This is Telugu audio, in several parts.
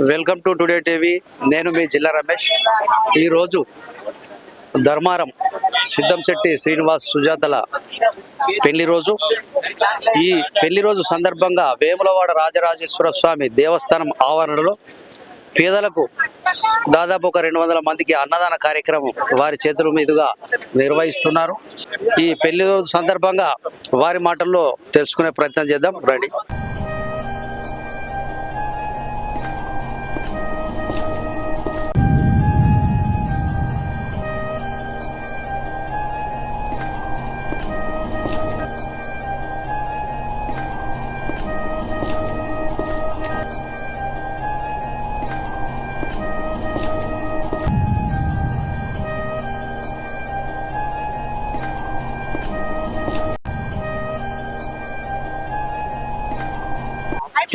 Welcome to today TV. నేను మీ జిల్లా రమేష్. ఈరోజు ధర్మారం సిద్ధంశెట్టి శ్రీనివాస్ సుజాతల పెళ్ళి రోజు. ఈ పెళ్ళి రోజు సందర్భంగా వేములవాడ రాజరాజేశ్వర స్వామి దేవస్థానం ఆవరణలో పేదలకు దాదాపు ఒక రెండు వందల మందికి అన్నదాన కార్యక్రమం వారి చేతుల మీదుగా నిర్వహిస్తున్నారు. ఈ పెళ్ళి రోజు సందర్భంగా వారి మాటల్లో తెలుసుకునే ప్రయత్నం చేద్దాం. రండి.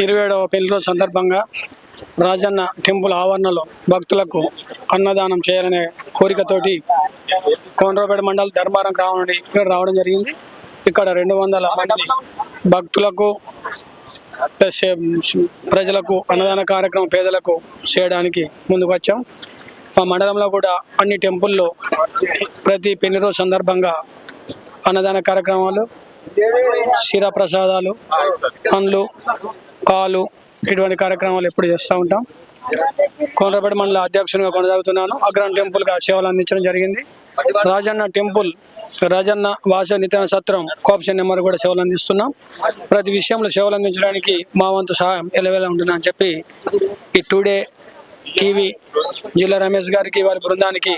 ఇరవై ఏడవ పెళ్ళి రోజు సందర్భంగా రాజన్న టెంపుల్ ఆవరణలో భక్తులకు అన్నదానం చేయాలనే కోరికతోటి కోనరాపేట మండలం ధర్మారం గ్రామం నుండి ఇక్కడ రావడం జరిగింది. ఇక్కడ రెండు వందల మంది భక్తులకు ప్లస్ ప్రజలకు అన్నదాన కార్యక్రమం పేదలకు చేయడానికి ముందుకు వచ్చాం. మా మండలంలో కూడా అన్ని టెంపుల్లో ప్రతి పెళ్ళి రోజు సందర్భంగా అన్నదాన కార్యక్రమాలు క్షీర ప్రసాదాలు పండ్లు పాలు ఇటువంటి కార్యక్రమాలు ఎప్పుడు చేస్తూ ఉంటాం. కోనరాపేట మండల అధ్యక్షునిగా కొనసాగుతున్నాను. అగ్రం టెంపుల్గా సేవలు అందించడం జరిగింది. రాజన్న టెంపుల్ రాజన్న వాస నితన సత్రం కోఆప్షన్ నెంబర్ కూడా సేవలు అందిస్తున్నాం. ప్రతి విషయంలో సేవలు అందించడానికి మా వంతు సహాయం ఎలవేలా ఉంటుందని చెప్పి ఈ టుడే టీవీ జిల్లా రమేష్ గారికి వారి బృందానికి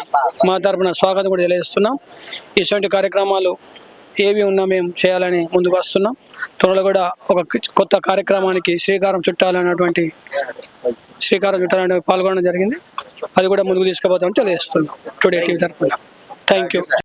మా తరపున స్వాగతం కూడా తెలియజేస్తున్నాం. ఇటువంటి కార్యక్రమాలు ఏవి ఉన్నా మేము చేయాలని ముందుకు వస్తున్నాం. త్వరలో కూడా ఒక కొత్త కార్యక్రమానికి శ్రీకారం చుట్టాలన్నటువంటి శ్రీకారం చుట్టాలని పాల్గొనడం జరిగింది. అది కూడా ముందుకు తీసుకుపోతామని తెలియజేస్తున్నాం. టుడే టీవీ తరఫున. Thank you